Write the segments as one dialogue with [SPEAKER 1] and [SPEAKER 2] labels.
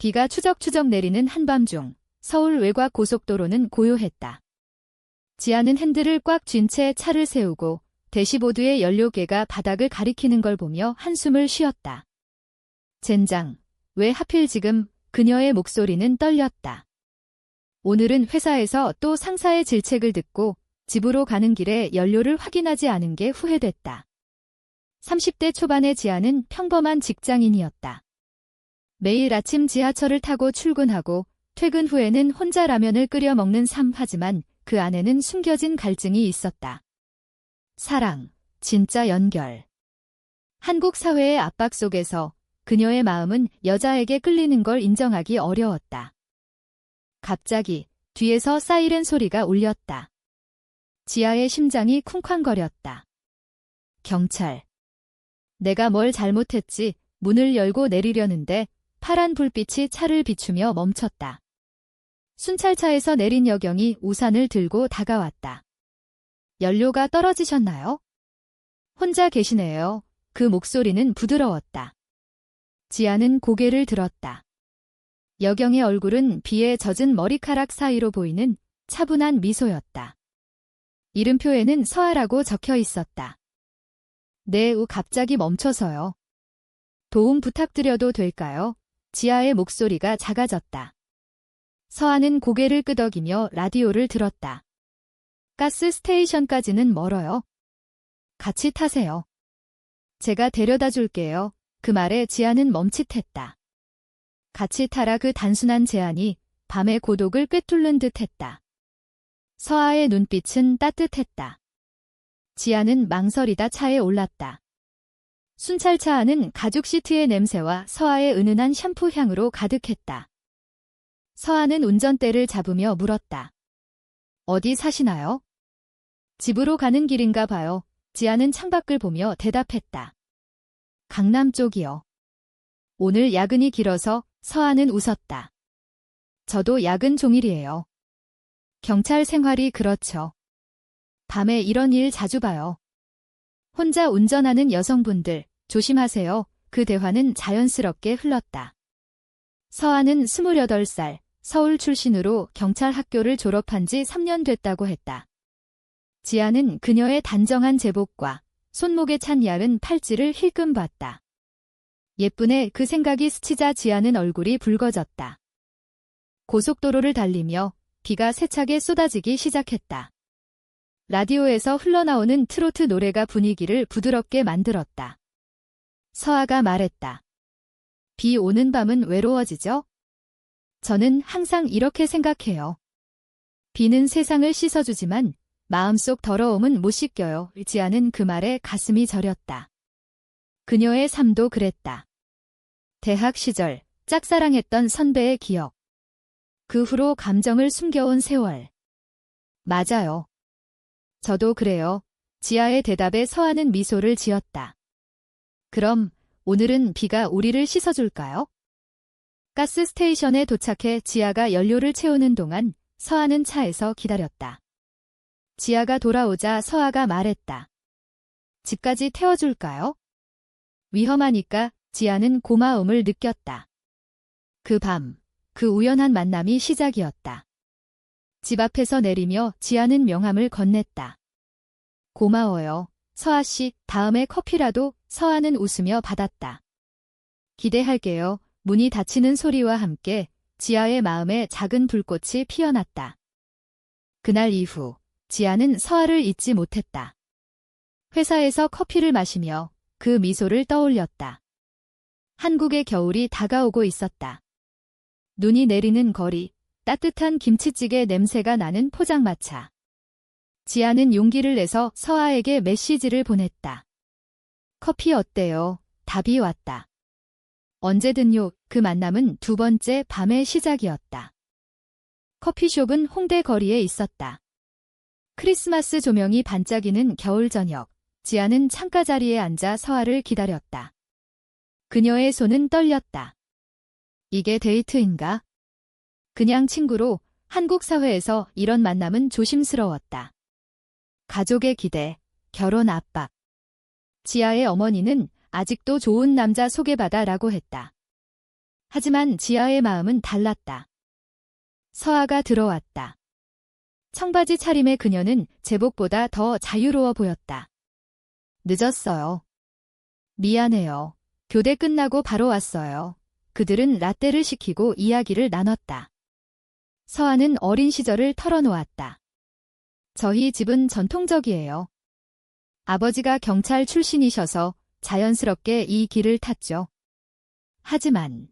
[SPEAKER 1] 비가 추적추적 내리는 한밤중 서울 외곽 고속도로는 고요했다. 지아는 핸들을 꽉 쥔 채 차를 세우고 대시보드의 연료계가 바닥을 가리키는 걸 보며 한숨을 쉬었다. 젠장, 왜 하필 지금 그녀의 목소리는 떨렸다. 오늘은 회사에서 또 상사의 질책을 듣고 집으로 가는 길에 연료를 확인하지 않은 게 후회됐다. 30대 초반의 지아는 평범한 직장인이었다. 매일 아침 지하철을 타고 출근하고 퇴근 후에는 혼자 라면을 끓여 먹는 삶 하지만 그 안에는 숨겨진 갈증이 있었다. 사랑, 진짜 연결. 한국 사회의 압박 속에서 그녀의 마음은 여자에게 끌리는 걸 인정하기 어려웠다. 갑자기 뒤에서 사이렌 소리가 울렸다. 지아의 심장이 쿵쾅거렸다. 경찰. 내가 뭘 잘못했지 문을 열고 내리려는데 파란 불빛이 차를 비추며 멈췄다. 순찰차에서 내린 여경이 우산을 들고 다가왔다. 연료가 떨어지셨나요? 혼자 계시네요. 그 목소리는 부드러웠다. 지아는 고개를 들었다. 여경의 얼굴은 비에 젖은 머리카락 사이로 보이는 차분한 미소였다. 이름표에는 서아라고 적혀 있었다. 네, 우 갑자기 멈춰서요. 도움 부탁드려도 될까요? 지아의 목소리가 작아졌다. 서아는 고개를 끄덕이며 라디오를 들었다. 가스 스테이션까지는 멀어요. 같이 타세요. 제가 데려다 줄게요. 그 말에 지아는 멈칫했다. 같이 타라 그 단순한 제안이 밤의 고독을 꿰뚫는 듯 했다. 서아의 눈빛은 따뜻했다. 지아는 망설이다 차에 올랐다. 순찰차 안은 가죽 시트의 냄새와 서아의 은은한 샴푸 향으로 가득했다. 서아는 운전대를 잡으며 물었다. 어디 사시나요? 집으로 가는 길인가 봐요. 지아는 창밖을 보며 대답했다. 강남 쪽이요. 오늘 야근이 길어서 서아는 웃었다. 저도 야근 종일이에요. 경찰 생활이 그렇죠. 밤에 이런 일 자주 봐요. 혼자 운전하는 여성분들, 조심하세요. 그 대화는 자연스럽게 흘렀다. 서아는 28살, 서울 출신으로 경찰 학교를 졸업한 지 3년 됐다고 했다. 지아는 그녀의 단정한 제복과 손목에 찬 얇은 팔찌를 힐끔 봤다. 예쁜에 그 생각이 스치자 지아는 얼굴이 붉어졌다. 고속도로를 달리며 비가 세차게 쏟아지기 시작했다. 라디오에서 흘러나오는 트로트 노래가 분위기를 부드럽게 만들었다. 서아가 말했다. 비 오는 밤은 외로워지죠? 저는 항상 이렇게 생각해요. 비는 세상을 씻어주지만 마음속 더러움은 못 씻겨요. 지아는 그 말에 가슴이 저렸다. 그녀의 삶도 그랬다. 대학 시절 짝사랑했던 선배의 기억. 그 후로 감정을 숨겨온 세월. 맞아요. 저도 그래요. 지아의 대답에 서하는 미소를 지었다. 그럼 오늘은 비가 우리를 씻어줄까요? 가스 스테이션에 도착해 지아가 연료를 채우는 동안 서하는 차에서 기다렸다. 지아가 돌아오자 서아가 말했다. 집까지 태워줄까요? 위험하니까 지아는 고마움을 느꼈다. 그 밤, 그 우연한 만남이 시작이었다. 집 앞에서 내리며 지아는 명함을 건넸다. 고마워요. 서아 씨, 다음에 커피라도 서아는 웃으며 받았다. 기대할게요. 문이 닫히는 소리와 함께 지아의 마음에 작은 불꽃이 피어났다. 그날 이후 지아는 서아를 잊지 못했다. 회사에서 커피를 마시며 그 미소를 떠올렸다. 한국의 겨울이 다가오고 있었다. 눈이 내리는 거리, 따뜻한 김치찌개 냄새가 나는 포장마차. 지아는 용기를 내서 서아에게 메시지를 보냈다. 커피 어때요? 답이 왔다. 언제든요. 그 만남은 두 번째 밤의 시작이었다. 커피숍은 홍대 거리에 있었다. 크리스마스 조명이 반짝이는 겨울 저녁, 지아는 창가 자리에 앉아 서아를 기다렸다. 그녀의 손은 떨렸다. 이게 데이트인가? 그냥 친구로 한국 사회에서 이런 만남은 조심스러웠다. 가족의 기대, 결혼 압박. 지아의 어머니는 아직도 좋은 남자 소개받아라고 했다. 하지만 지아의 마음은 달랐다. 서아가 들어왔다. 청바지 차림의 그녀는 제복보다 더 자유로워 보였다. 늦었어요. 미안해요. 교대 끝나고 바로 왔어요. 그들은 라떼를 시키고 이야기를 나눴다. 서아는 어린 시절을 털어놓았다. 저희 집은 전통적이에요. 아버지가 경찰 출신이셔서 자연스럽게 이 길을 탔죠. 하지만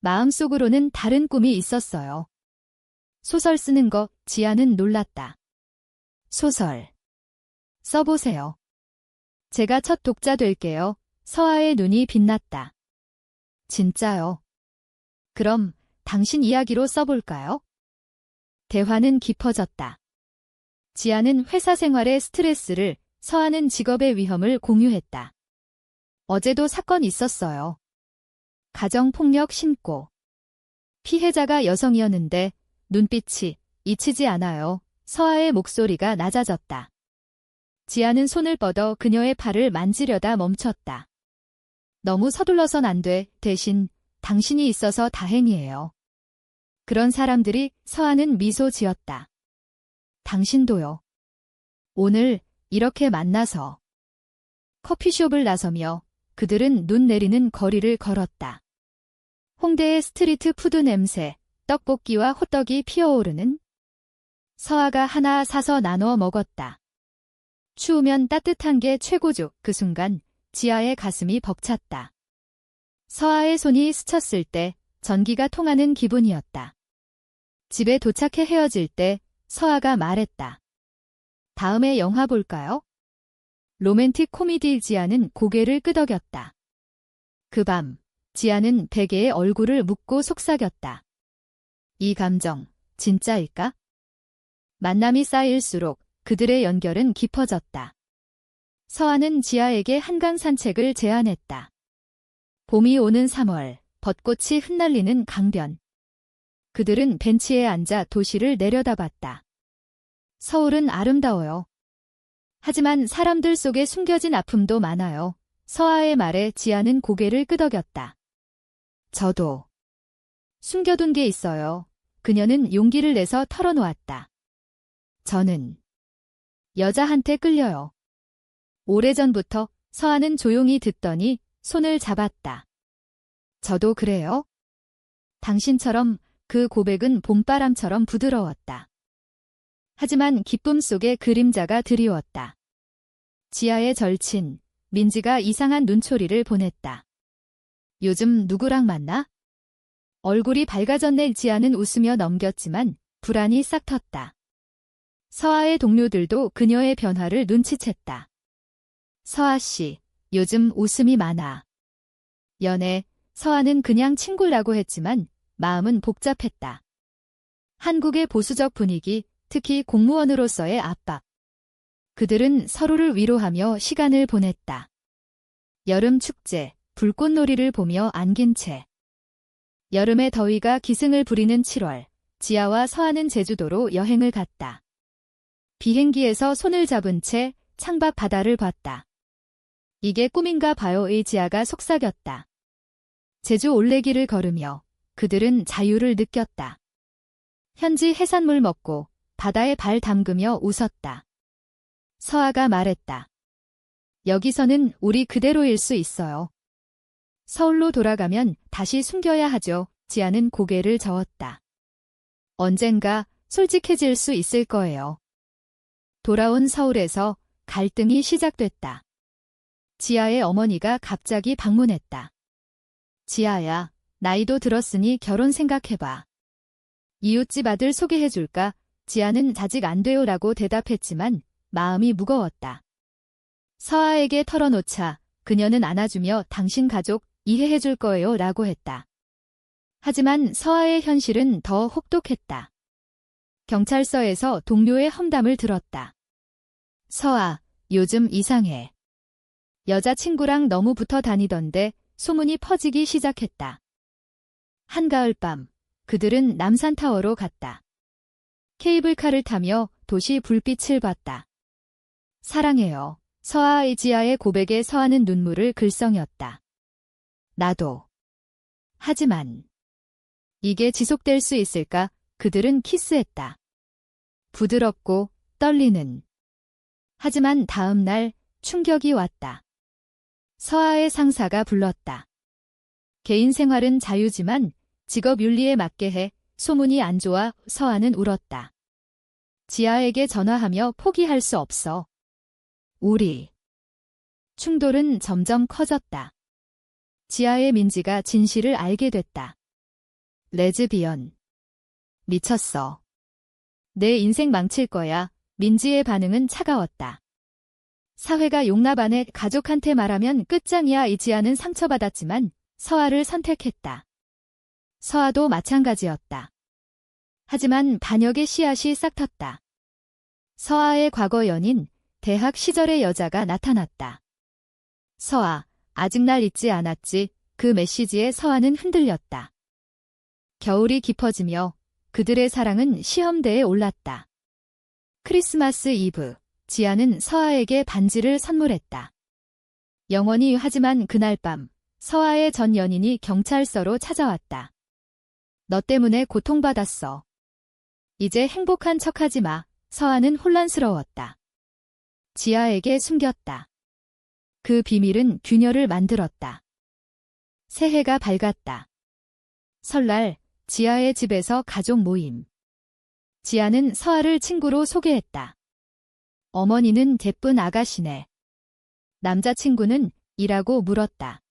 [SPEAKER 1] 마음속으로는 다른 꿈이 있었어요. 소설 쓰는 거 지아는 놀랐다. 소설. 써보세요. 제가 첫 독자 될게요. 서아의 눈이 빛났다. 진짜요. 그럼 당신 이야기로 써볼까요? 대화는 깊어졌다. 지아는 회사 생활의 스트레스를, 서아는 직업의 위험을 공유했다. 어제도 사건 있었어요. 가정폭력 신고. 피해자가 여성이었는데 눈빛이 잊히지 않아요. 서아의 목소리가 낮아졌다. 지아는 손을 뻗어 그녀의 팔을 만지려다 멈췄다. 너무 서둘러선 안 돼. 대신 당신이 있어서 다행이에요. 그런 사람들이 서아는 미소 지었다. 당신도요. 오늘 이렇게 만나서 커피숍을 나서며 그들은 눈 내리는 거리를 걸었다. 홍대의 스트리트 푸드 냄새, 떡볶이와 호떡이 피어오르는 서아가 하나 사서 나눠 먹었다. 추우면 따뜻한 게 최고죠. 그 순간 지아의 가슴이 벅찼다. 서아의 손이 스쳤을 때 전기가 통하는 기분이었다. 집에 도착해 헤어질 때 서아가 말했다. 다음에 영화 볼까요? 로맨틱 코미디 지아는 고개를 끄덕였다. 그 밤, 지아는 베개에 얼굴을 묻고 속삭였다. 이 감정, 진짜일까? 만남이 쌓일수록 그들의 연결은 깊어졌다. 서아는 지아에게 한강 산책을 제안했다. 봄이 오는 3월, 벚꽃이 흩날리는 강변. 그들은 벤치에 앉아 도시를 내려다봤다. 서울은 아름다워요. 하지만 사람들 속에 숨겨진 아픔도 많아요. 서아의 말에 지아는 고개를 끄덕였다. 저도 숨겨둔 게 있어요. 그녀는 용기를 내서 털어놓았다. 저는 여자한테 끌려요. 오래전부터 서아는 조용히 듣더니 손을 잡았다. 저도 그래요? 당신처럼 그 고백은 봄바람처럼 부드러웠다. 하지만 기쁨 속에 그림자가 드리웠다. 지하의 절친, 민지가 이상한 눈초리를 보냈다. 요즘 누구랑 만나? 얼굴이 밝아졌네 지아는 웃으며 넘겼지만 불안이 싹 텄다. 서아의 동료들도 그녀의 변화를 눈치챘다. 서아 씨, 요즘 웃음이 많아. 연애, 서아는 그냥 친구라고 했지만 마음은 복잡했다. 한국의 보수적 분위기, 특히 공무원으로서의 압박. 그들은 서로를 위로하며 시간을 보냈다. 여름 축제, 불꽃놀이를 보며 안긴 채. 여름의 더위가 기승을 부리는 7월, 지아와 서하는 제주도로 여행을 갔다. 비행기에서 손을 잡은 채 창밖 바다를 봤다. 이게 꿈인가 봐요의 지아가 속삭였다. 제주 올레길을 걸으며 그들은 자유를 느꼈다. 현지 해산물 먹고 바다에 발 담그며 웃었다. 서아가 말했다. 여기서는 우리 그대로일 수 있어요. 서울로 돌아가면 다시 숨겨야 하죠. 지아는 고개를 저었다. 언젠가 솔직해질 수 있을 거예요. 돌아온 서울에서 갈등이 시작됐다. 지아의 어머니가 갑자기 방문했다. 지아야, 나이도 들었으니 결혼 생각해봐. 이웃집 아들 소개해줄까? 지아는 아직 안 돼요라고 대답했지만 마음이 무거웠다. 서아에게 털어놓자 그녀는 안아주며 당신 가족 이해해줄 거예요 라고 했다. 하지만 서아의 현실은 더 혹독했다. 경찰서에서 동료의 험담을 들었다. 서아, 요즘 이상해. 여자친구랑 너무 붙어 다니던데 소문이 퍼지기 시작했다. 한가을 밤, 그들은 남산타워로 갔다. 케이블카를 타며 도시 불빛을 봤다. 사랑해요. 서아이지아의 고백에 서하는 눈물을 글썽였다. 나도. 하지만 이게 지속될 수 있을까? 그들은 키스했다. 부드럽고 떨리는. 하지만 다음 날 충격이 왔다. 서아의 상사가 불렀다. 개인 생활은 자유지만 직업 윤리에 맞게 해 소문이 안 좋아 서아는 울었다. 지아에게 전화하며 포기할 수 없어. 우리. 충돌은 점점 커졌다. 지아의 민지가 진실을 알게 됐다. 레즈비언. 미쳤어. 내 인생 망칠 거야. 민지의 반응은 차가웠다. 사회가 용납 안해 가족한테 말하면 끝장이야 이지아는 상처받았지만 서아를 선택했다. 서아도 마찬가지였다. 하지만 반역의 씨앗이 싹 텄다. 서아의 과거 연인, 대학 시절의 여자가 나타났다. 서아, 아직 날 잊지 않았지. 그 메시지에 서아는 흔들렸다. 겨울이 깊어지며 그들의 사랑은 시험대에 올랐다. 크리스마스 이브, 지아는 서아에게 반지를 선물했다. 영원히 하지만 그날 밤, 서아의 전 연인이 경찰서로 찾아왔다. 너 때문에 고통받았어. 이제 행복한 척하지 마. 서아는 혼란스러웠다. 지아에게 숨겼다. 그 비밀은 균열을 만들었다. 새해가 밝았다. 설날, 지아의 집에서 가족 모임. 지아는 서아를 친구로 소개했다. 어머니는 예쁜 아가씨네. 남자친구는 이라고 물었다.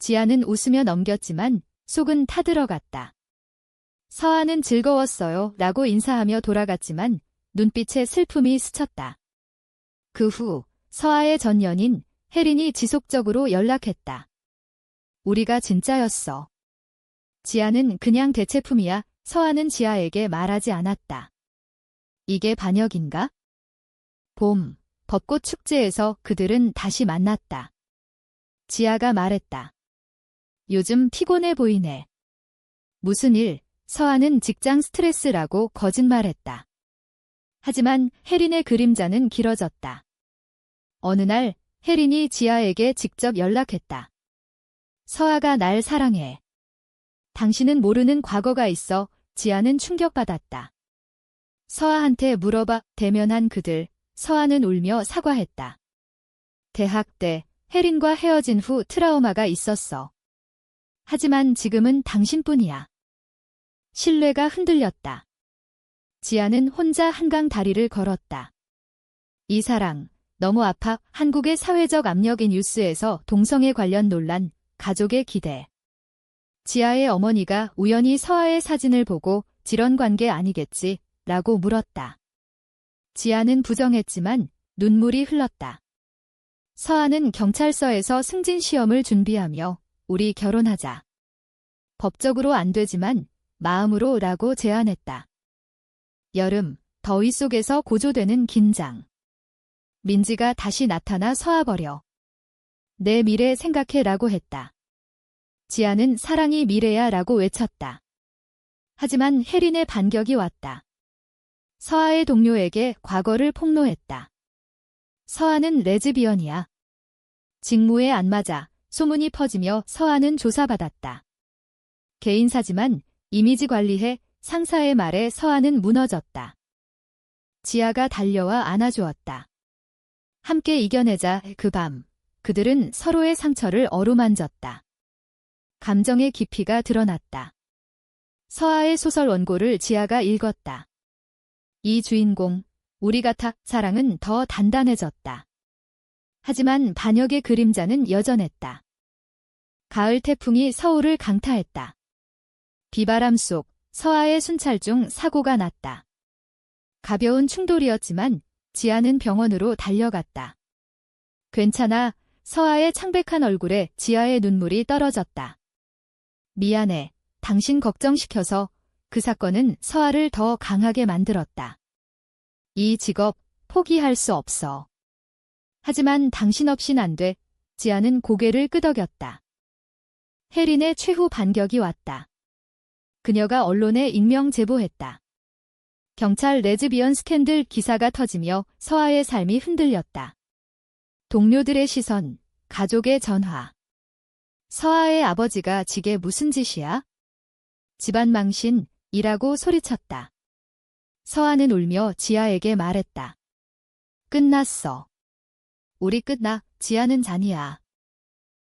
[SPEAKER 1] 지아는 웃으며 넘겼지만 속은 타들어갔다. 서아는 즐거웠어요 라고 인사하며 돌아갔지만 눈빛에 슬픔이 스쳤다. 그 후 서아의 전 연인 혜린이 지속적으로 연락했다. 우리가 진짜였어. 지아는 그냥 대체품이야. 서아는 지아에게 말하지 않았다. 이게 반역인가? 봄, 벚꽃 축제에서 그들은 다시 만났다. 지아가 말했다. 요즘 피곤해 보이네. 무슨 일, 서아는 직장 스트레스라고 거짓말했다. 하지만 혜린의 그림자는 길어졌다. 어느 날 혜린이 지아에게 직접 연락했다. 서아가 날 사랑해. 당신은 모르는 과거가 있어 지아는 충격받았다. 서아한테 물어봐 대면한 그들, 서아는 울며 사과했다. 대학 때 혜린과 헤어진 후 트라우마가 있었어. 하지만 지금은 당신뿐이야. 신뢰가 흔들렸다. 지아는 혼자 한강 다리를 걸었다. 이 사랑, 너무 아파 한국의 사회적 압력인 뉴스에서 동성애 관련 논란, 가족의 기대. 지아의 어머니가 우연히 서아의 사진을 보고 질원 관계 아니겠지? 라고 물었다. 지아는 부정했지만 눈물이 흘렀다. 서아는 경찰서에서 승진 시험을 준비하며 우리 결혼하자. 법적으로 안 되지만 마음으로 라고 제안했다. 여름, 더위 속에서 고조되는 긴장. 민지가 다시 나타나 서아버려. 내 미래 생각해 라고 했다. 지아는 사랑이 미래야 라고 외쳤다. 하지만 혜린의 반격이 왔다. 서아의 동료에게 과거를 폭로했다. 서아는 레즈비언이야. 직무에 안 맞아 소문이 퍼지며 서아는 조사받았다. 개인사지만 이미지 관리해 상사의 말에 서아는 무너졌다. 지아가 달려와 안아주었다. 함께 이겨내자 그 밤, 그들은 서로의 상처를 어루만졌다. 감정의 깊이가 드러났다. 서아의 소설 원고를 지아가 읽었다. 이 주인공, 우리 같아 사랑은 더 단단해졌다. 하지만 반역의 그림자는 여전했다. 가을 태풍이 서울을 강타했다. 비바람 속 서아의 순찰 중 사고가 났다. 가벼운 충돌이었지만 지아는 병원으로 달려갔다. 괜찮아. 서아의 창백한 얼굴에 지아의 눈물이 떨어졌다. 미안해. 당신 걱정시켜서 그 사건은 서아를 더 강하게 만들었다. 이 직업 포기할 수 없어. 하지만 당신 없인 안 돼. 지아는 고개를 끄덕였다. 혜린의 최후 반격이 왔다. 그녀가 언론에 익명 제보했다. 경찰 레즈비언 스캔들 기사가 터지며 서아의 삶이 흔들렸다. 동료들의 시선, 가족의 전화. 서아의 아버지가 지게 무슨 짓이야? 집안 망신, 이라고 소리쳤다. 서아는 울며 지아에게 말했다. 끝났어. 우리 끝나, 지아는 잔이야.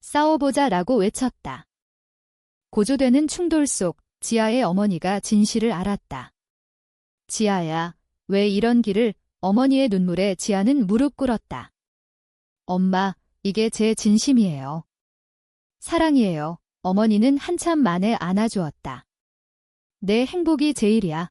[SPEAKER 1] 싸워보자 라고 외쳤다. 고조되는 충돌 속 지아의 어머니가 진실을 알았다. 지아야, 왜 이런 길을 어머니의 눈물에 지아는 무릎 꿇었다. 엄마, 이게 제 진심이에요. 사랑이에요. 어머니는 한참 만에 안아주었다. 내 행복이 제일이야.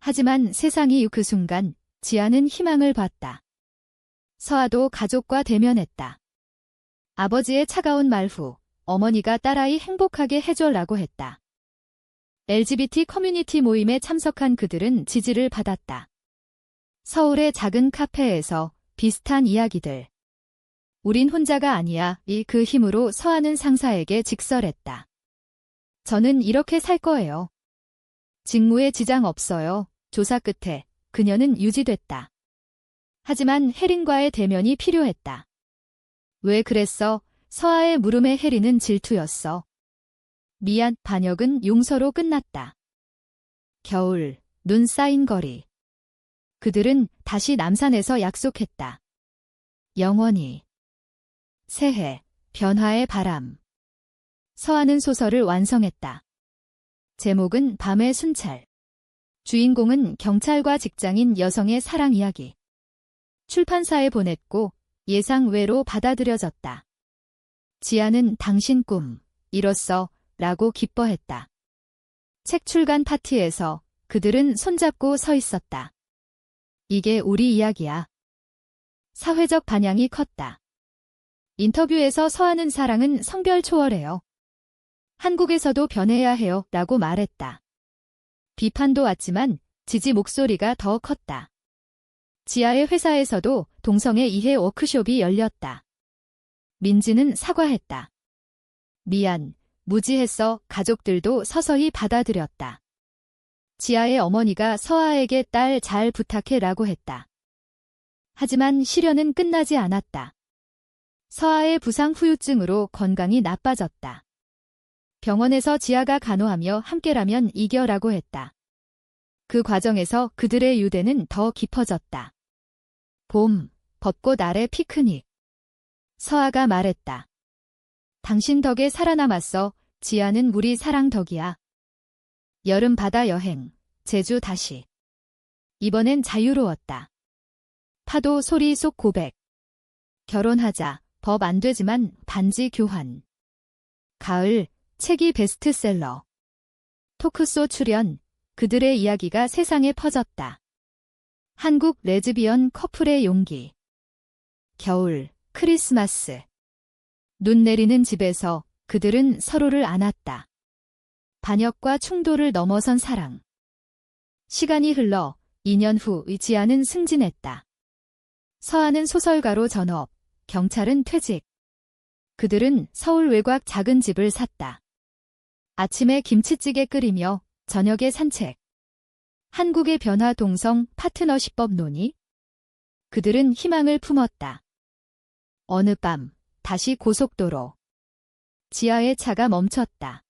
[SPEAKER 1] 하지만 세상이 그 순간 지아는 희망을 봤다. 서아도 가족과 대면했다. 아버지의 차가운 말 후 어머니가 딸아이 행복하게 해줘라고 했다. LGBT 커뮤니티 모임에 참석한 그들은 지지를 받았다. 서울의 작은 카페에서 비슷한 이야기들. 우린 혼자가 아니야. 이 그 힘으로 서하는 상사에게 직설했다. 저는 이렇게 살 거예요. 직무에 지장 없어요. 조사 끝에 그녀는 유지됐다. 하지만 혜린과의 대면이 필요했다. 왜 그랬어? 서하의 물음에 혜린은 질투였어. 미안, 반역은 용서로 끝났다. 겨울, 눈 쌓인 거리. 그들은 다시 남산에서 약속했다. 영원히. 새해, 변화의 바람. 서하는 소설을 완성했다. 제목은 밤의 순찰. 주인공은 경찰과 직장인 여성의 사랑 이야기. 출판사에 보냈고 예상 외로 받아들여졌다. 지아는 당신 꿈, 이뤘어, 라고 기뻐했다. 책 출간 파티에서 그들은 손잡고 서 있었다. 이게 우리 이야기야. 사회적 반향이 컸다. 인터뷰에서 서하는 사랑은 성별 초월해요. 한국에서도 변해야 해요. 라고 말했다. 비판도 왔지만 지지 목소리가 더 컸다. 지하의 회사에서도 동성애 이해 워크숍이 열렸다. 민지는 사과했다. 미안, 무지했어 가족들도 서서히 받아들였다. 지아의 어머니가 서아에게 딸 잘 부탁해 라고 했다. 하지만 시련은 끝나지 않았다. 서아의 부상 후유증으로 건강이 나빠졌다. 병원에서 지아가 간호하며 함께라면 이겨라고 했다. 그 과정에서 그들의 유대는 더 깊어졌다. 봄, 벚꽃 아래 피크닉. 서아가 말했다. 당신 덕에 살아남았어. 지아는 우리 사랑 덕이야. 여름 바다 여행, 제주 다시. 이번엔 자유로웠다. 파도 소리 속 고백. 결혼하자, 법 안 되지만 반지 교환. 가을, 책이 베스트셀러. 토크쇼 출연, 그들의 이야기가 세상에 퍼졌다. 한국 레즈비언 커플의 용기. 겨울, 크리스마스. 눈 내리는 집에서 그들은 서로를 안았다. 반역과 충돌을 넘어선 사랑. 시간이 흘러 2년 후 의지아는 승진했다. 서하는 소설가로 전업, 경찰은 퇴직. 그들은 서울 외곽 작은 집을 샀다. 아침에 김치찌개 끓이며 저녁에 산책. 한국의 변화 동성 파트너십법 논의. 그들은 희망을 품었다. 어느 밤 다시 고속도로. 지하의 차가 멈췄다.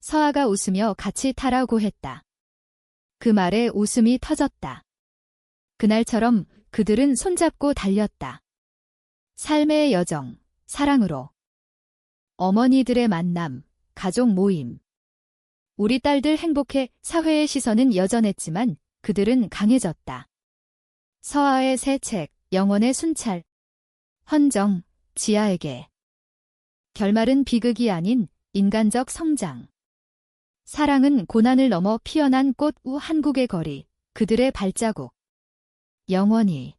[SPEAKER 1] 서아가 웃으며 같이 타라고 했다. 그 말에 웃음이 터졌다. 그날처럼 그들은 손잡고 달렸다. 삶의 여정, 사랑으로. 어머니들의 만남, 가족 모임. 우리 딸들 행복해 사회의 시선은 여전했지만 그들은 강해졌다. 서아의 새 책, 영원의 순찰. 헌정, 지아에게. 결말은 비극이 아닌 인간적 성장. 사랑은 고난을 넘어 피어난 꽃 우 한국의 거리, 그들의 발자국. 영원히.